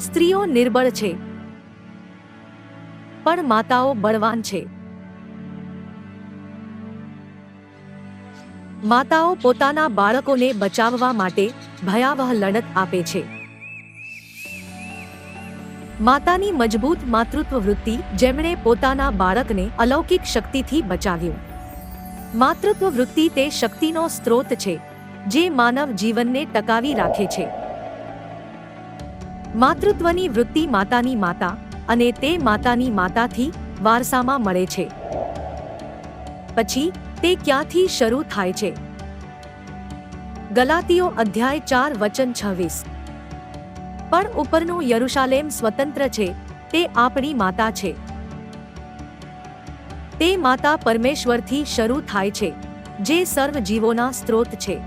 સ્ત્રીઓ નિર્બળ છે, પણ માતાઓ બળવાન છે. માતાઓ પોતાના બાળકોને બચાવવા માટે ભયાવહ લડત આપે છે. માતાની મજબૂત માતૃત્વ વૃત્તિ જેમણે પોતાના બાળકને અલૌકિક શક્તિથી બચાવ્યું. માતૃત્વ વૃત્તિ તે શક્તિનો સ્ત્રોત છે, જે માનવ જીવનને ટકાવી રાખે છે. માતૃત્વની વૃત્તિ માતાની માતા અને તે માતાની માતાથી વારસામાં મળે છે. પછી તે ક્યાંથી શરૂ થાય છે? ગલાતીઓ અધ્યાય ચાર વચન છવ્વીસ. પણ ઉપરનું યરુશાલેમ સ્વતંત્ર છે, તે આપણી માતા છે. તે માતા પરમેશ્વરથી શરૂ થાય છે, જે સર્વ જીવોના સ્ત્રોત છે.